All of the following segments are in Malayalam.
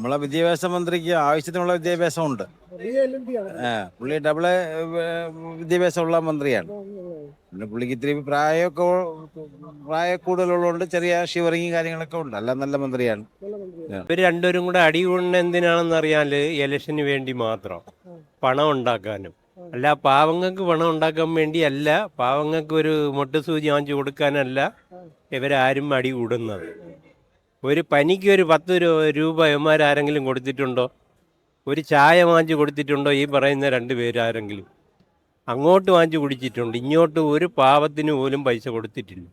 നമ്മളെ വിദ്യാഭ്യാസ മന്ത്രിക്ക് ആവശ്യത്തിനുള്ള വിദ്യാഭ്യാസം ഉണ്ട് ആ, പുള്ളി ഡബിൾ വിദ്യാഭ്യാസമുള്ള മന്ത്രിയാണ്. പിന്നെ പുള്ളിക്ക് ഇത്തിരി പ്രായമൊക്കെ പ്രായ കൂടുതലുള്ളതുകൊണ്ട് ചെറിയ ഷിവറിങ്ങും കാര്യങ്ങളൊക്കെ ഉണ്ട്. അല്ല നല്ല മന്ത്രിയാണ്. ഇവർ രണ്ടുപേരും കൂടെ അടി കൊണ്ട് എന്തിനാണെന്ന് അറിയാൽ ഇലക്ഷന് വേണ്ടി മാത്രം. പണം ഉണ്ടാക്കാനും. അല്ല പാവങ്ങൾക്ക് പണം ഉണ്ടാക്കാൻ വേണ്ടി അല്ല പാവങ്ങൾക്ക് ഒരു മുട്ടുസൂചി വാങ്ങിച്ചു കൊടുക്കാനല്ല ഇവരാരും അടി കൂടുന്നത്. ഒരു പനിക്ക് ഒരു പത്ത് രൂപ ആരെങ്കിലും കൊടുത്തിട്ടുണ്ടോ? ഒരു ചായ വാങ്ങിച്ച് കൊടുത്തിട്ടുണ്ടോ? ഈ പറയുന്ന രണ്ട് പേരാരെങ്കിലും? അങ്ങോട്ട് വാങ്ങിച്ച് കുടിച്ചിട്ടുണ്ട്. ഇങ്ങോട്ട് ഒരു പാവത്തിന് പോലും പൈസ കൊടുത്തിട്ടില്ല.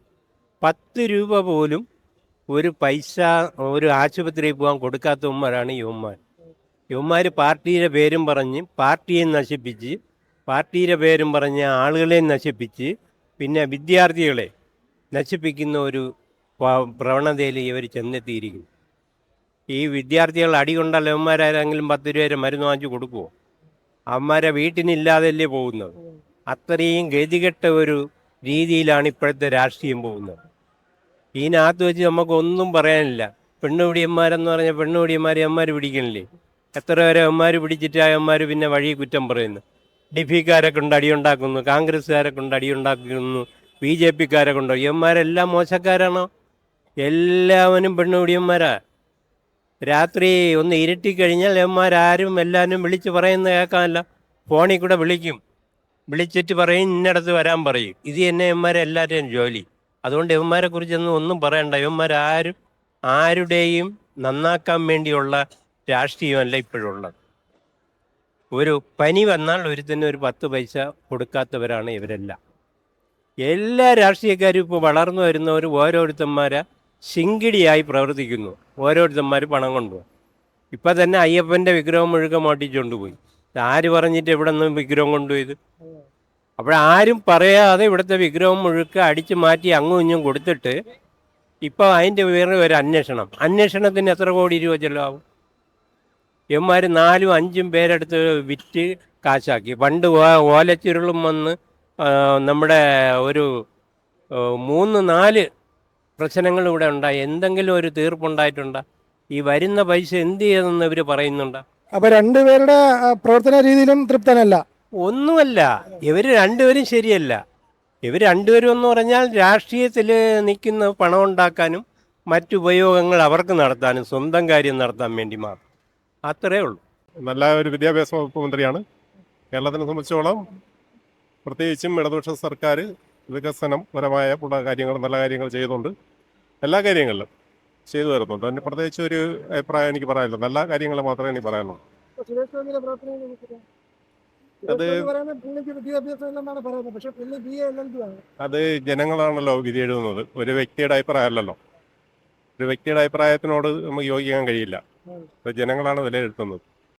പത്ത് രൂപ പോലും ഒരു പൈസ ഒരു ആശുപത്രിയിൽ പോകാൻ കൊടുക്കാത്ത ഉമ്മരാണ് യുവന്മാർ. യുവന്മാർ പാർട്ടിയുടെ പേരും പറഞ്ഞ് പാർട്ടിയെ നശിപ്പിച്ച് പാർട്ടിയുടെ പേരും പറഞ്ഞ് ആളുകളെ നശിപ്പിച്ച് പിന്നെ വിദ്യാർത്ഥികളെ നശിപ്പിക്കുന്ന ഒരു പ്രവണതയിൽ ഇവർ ചെന്നെത്തിയിരിക്കും ഈ വിദ്യാർത്ഥികൾ അടി കൊണ്ടല്ല യവന്മാരാരെങ്കിലും പത്ത് രൂപ വരെ മരുന്ന് വാങ്ങിച്ചു കൊടുക്കുമോ അവന്മാരെ വീട്ടിനില്ലാതല്ലേ പോകുന്നത്? അത്രയും ഗതികെട്ട ഒരു രീതിയിലാണ് ഇപ്പോഴത്തെ രാഷ്ട്രീയം പോകുന്നത്. ഇതിനകത്ത് വെച്ച് നമുക്കൊന്നും പറയാനില്ല. പെണ്ണുപിടിയന്മാരെന്ന് പറഞ്ഞ പെണ്ണുപിടിയന്മാരെ അമ്മമാർ പിടിക്കണില്ലേ? എത്ര പേരെ അമ്മമാർ പിടിച്ചിട്ട് അമ്മമാർ പിന്നെ വഴി കുറ്റം പറയുന്നു? ഡിഫിക്കാരെ കൊണ്ട് അടിയുണ്ടാക്കുന്നു കോൺഗ്രസ്സുകാരെ കൊണ്ട് അടിയുണ്ടാക്കുന്നു ബി ജെ പിക്കാരെ കൊണ്ട്? ഇവന്മാരെല്ലാം മോശക്കാരാണോ? എല്ലാവനും പെണ്ണുപിടിയന്മാരാ. രാത്രി ഒന്ന് ഇരുട്ടിക്കഴിഞ്ഞാൽ എമ്മാരാരും എല്ലാവരും വിളിച്ച് പറയുന്ന കേൾക്കാമല്ല ഫോണിൽ കൂടെ വിളിക്കും. വിളിച്ചിട്ട് പറയും ഇന്നടത്ത് വരാൻ പറയും. ഇത് തന്നെ ഇവന്മാരെ എല്ലാവരുടെയും ജോലി. അതുകൊണ്ട് ഇവന്മാരെ കുറിച്ചൊന്നും ഒന്നും പറയണ്ട. ഇവന്മാരാരും ആരുടെയും നന്നാക്കാൻ വേണ്ടിയുള്ള രാഷ്ട്രീയമല്ല ഇപ്പോഴുള്ളത്. ഒരു പനി വന്നാൽ ഒരുത്തന്നെ ഒരു പത്ത് പൈസ കൊടുക്കാത്തവരാണ് ഇവരെല്ലാം. എല്ലാ രാഷ്ട്രീയക്കാരും ഇപ്പോൾ വളർന്നു വരുന്നവർ ഓരോരുത്തന്മാരെ. ശിങ്കിടിയായി പ്രവർത്തിക്കുന്നു. ഓരോരുത്തന്മാർ പണം കൊണ്ടുപോകും. ഇപ്പം തന്നെ അയ്യപ്പന്റെ വിഗ്രഹം മുഴുക്ക മാട്ടിച്ചുകൊണ്ടുപോയി ആര് പറഞ്ഞിട്ട് ഇവിടെ നിന്ന് വിഗ്രഹം കൊണ്ടുപോയത്? അപ്പോഴാരും പറയാതെ ഇവിടുത്തെ വിഗ്രഹം മുഴുക്ക അടിച്ചു മാറ്റി അങ്ങും ഇങ്ങും കൊടുത്തിട്ട് ഇപ്പോൾ അതിന്റെ വേറെ ഒരു അന്വേഷണം. അന്വേഷണത്തിന് എത്ര കോടി രൂപ ചിലവാകും? എന്മാർ നാലും അഞ്ചും പേരെടുത്ത് വിറ്റ് കാശാക്കി. പണ്ട് ഓലച്ചുരുളും വന്ന് നമ്മുടെ ഒരു മൂന്ന് നാല് പ്രശ്നങ്ങൾ ഇവിടെ ഉണ്ടായി. എന്തെങ്കിലും ഒരു തീർപ്പുണ്ടായിട്ടുണ്ടോ ഈ വരുന്ന പൈസ എന്ത് ചെയ്തെന്ന് ഇവർ പറയുന്നുണ്ട്? അപ്പൊ രണ്ടുപേരുടെ പ്രവർത്തന രീതിയിലും തൃപ്തനല്ല. ഒന്നുമല്ല. ഇവർ രണ്ടുപേരും ശരിയല്ല. ഇവർ രണ്ടുപേരും എന്ന് പറഞ്ഞാൽ രാഷ്ട്രീയത്തിൽ നിൽക്കുന്ന പണം ഉണ്ടാക്കാനും മറ്റുപയോഗങ്ങൾ അവർക്ക് നടത്താനും സ്വന്തം കാര്യം നടത്താൻ വേണ്ടി മാത്രം. അത്രേ ഉള്ളൂ. നല്ല ഒരു വിദ്യാഭ്യാസ വകുപ്പ് മന്ത്രിയാണ്. കേരളത്തിനെ സംബന്ധിച്ചോളം പ്രത്യേകിച്ചും ഇടതുപക്ഷ സർക്കാർ വികസനം പരമായ ഉള്ള കാര്യങ്ങൾ നല്ല കാര്യങ്ങൾ ചെയ്തുകൊണ്ട് എല്ലാ കാര്യങ്ങളിലും ചെയ്തു വരുന്നുണ്ട് അതിന് പ്രത്യേകിച്ച് ഒരു അഭിപ്രായം എനിക്ക് പറയാനില്ല. നല്ല കാര്യങ്ങൾ മാത്രമേ എനിക്ക് പറയാനുള്ളൂ. അത് അത് ജനങ്ങളാണല്ലോ വിധി എഴുതുന്നത്. ഒരു വ്യക്തിയുടെ അഭിപ്രായമല്ലല്ലോ ഒരു വ്യക്തിയുടെ അഭിപ്രായത്തിനോട് നമുക്ക് യോജിക്കാൻ കഴിയില്ല. ജനങ്ങളാണ് വിലയിരുത്തുന്നത്.